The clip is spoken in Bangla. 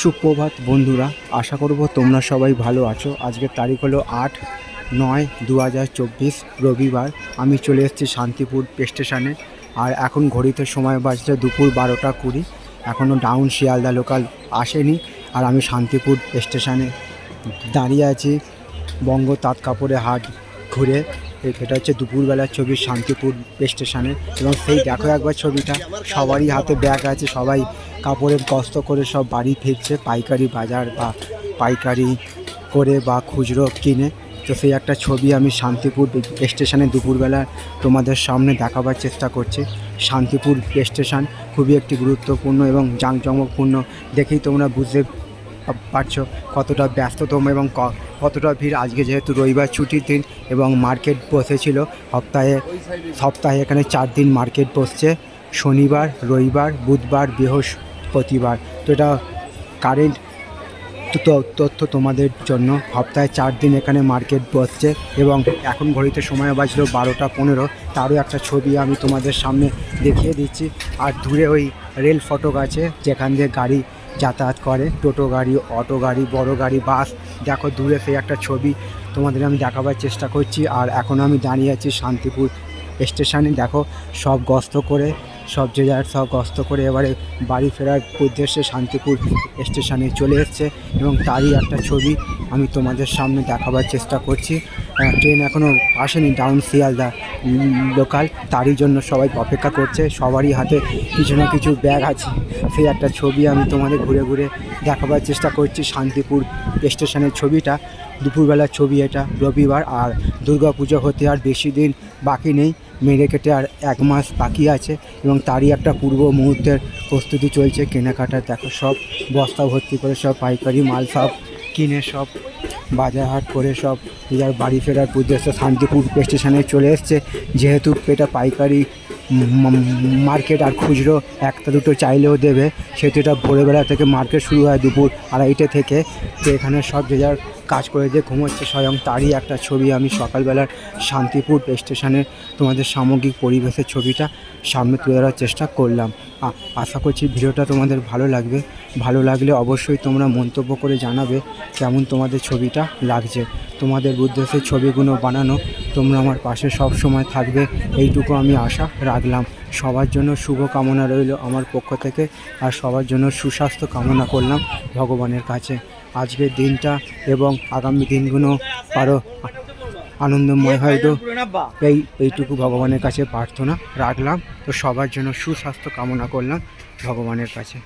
সুপ্রভাত বন্ধুরা, আশা করব তোমরা সবাই ভালো আছো। আজকের তারিখ হলো আট নয় দু রবিবার। আমি চলে এসেছি শান্তিপুর স্টেশনে। আর এখন ঘড়িতে সময় বাজছে দুপুর বারোটা কুড়ি। এখনও ডাউন শিয়ালদা লোকাল আসেনি। আর আমি শান্তিপুর স্টেশনে দাঁড়িয়ে আছি বঙ্গ তাঁত কাপড়ে হাট ঘুরে। এটা হচ্ছে দুপুরবেলার ছবি শান্তিপুর স্টেশনে এবং সেই দেখো একবার ছবিটা, সবারই হাতে ব্যাগ আছে, সবাই কাপড়ের কষ্ট করে সব বাড়ি ফিরছে, পাইকারি বাজার বা পাইকারি করে বা খুচরো কিনে। তো সেই একটা ছবি আমি শান্তিপুর স্টেশনে দুপুরবেলা তোমাদের সামনে দেখাবার চেষ্টা করছি। শান্তিপুর স্টেশন খুবই একটি গুরুত্বপূর্ণ এবং জাঁকজমকপূর্ণ। দেখেই তোমরা বুঝতে পারছ কতটা ব্যস্ততম এবং কতটা ভিড়? আজকে যেহেতু রবিবার ছুটির দিন এবং মার্কেট বসেছিল, সপ্তাহে সপ্তাহে এখানে চার দিন মার্কেট বসছে। শনিবার, রবিবার, বুধবার, বৃহস্পতিবার। তো এটা কারেন্ট তথ্য তোমাদের জন্য। সপ্তাহে চার দিন এখানে মার্কেট বসছে এবং এখন ঘড়িতে সময় বাজলো বারোটা পনেরো। তারও একটা ছবি আমি তোমাদের সামনে দেখিয়ে দিচ্ছি। আর দূরে ওই রেল ফটক আছে, যেখান দিয়ে গাড়ি যাতায়াত করে। টোটো গাড়ি, অটো গাড়ি, বড় গাড়ি, বাস। দেখো দূরে সেই একটা ছবি। তোমাদের আমি দেখাবার চেষ্টা করছি। আর এখন আমি দাঁড়িয়ে আছি শান্তিপুর স্টেশনে। দেখো, সব গস্ত করে, সব যে যার সব গস্ত করে এবারে বাড়ি ফেরার উদ্দেশ্যে শান্তিপুর স্টেশনে চলে এসছে। এবং তারই একটা ছবি আমি তোমাদের সামনে দেখাবার চেষ্টা করছি। ট্রেন এখনও আসেনি ডাউন শিয়ালদা লোকাল তারই জন্য সবাই অপেক্ষা করছে, সবারই হাতে কিছু না কিছু ব্যাগ আছে। সেই একটা ছবি আমি তোমাদের ঘুরে ঘুরে দেখাবার চেষ্টা করছি, শান্তিপুর স্টেশনের ছবিটা। দুপুরবেলার ছবি এটা, রবিবার, আর দুর্গা পুজো হতে আর বেশি দিন বাকি নেই। মেরে কেটে আর এক মাস বাকি আছে, এবং তারই একটা পূর্ব মুহূর্তের প্রস্তুতি চলছে। কেনাকাটার দেখো সব বস্তা ভর্তি করে সব, পাইকারি মাল সব, কিনে সব বাজার হাট করে সব যার বাড়ি ফেরার উদ্দেশ্যে শান্তিপুর স্টেশনে চলে এসছে। যেহেতু এটা পাইকারি মার্কেট আর খুচরো একটা দুটো চাইলেও দেবে, সেহেতু এটা ভোরবেলা থেকে মার্কেট শুরু হয় দুপুর আড়াইটে থেকে। তো এখানে সব যে যার কাজ করে দিয়ে ঘুমোচ্ছে স্বয়ং তারই একটা ছবি। আমি সকালবেলার শান্তিপুর স্টেশনের তোমাদের সামগ্রিক পরিবেশের ছবিটা সামনে তুলে ধরার চেষ্টা করলাম। আশা করছি ভিডিওটা তোমাদের ভালো লাগবে। ভালো লাগলে অবশ্যই তোমরা মন্তব্য করে জানাবে কেমন তোমাদের ছবিটা লাগছে। তোমাদের উদ্দেশ্যে ছবিগুলো বানানো তোমরা আমার পাশে সব সময় থাকবে এইটুকু আমি আশা রাখলাম। সবার জন্য শুভ কামনা রইল আমার পক্ষ থেকে আর সবার জন্য সুস্বাস্থ্য কামনা করলাম ভগবানের কাছে। আজকের দিনটা এবং আগামী দিনগুলো আরও আনন্দময় হয়তো এই, এইটুকু ভগবানের কাছে প্রার্থনা রাখলাম। তো সবার জন্য সুস্বাস্থ্য কামনা করলাম ভগবানের কাছে।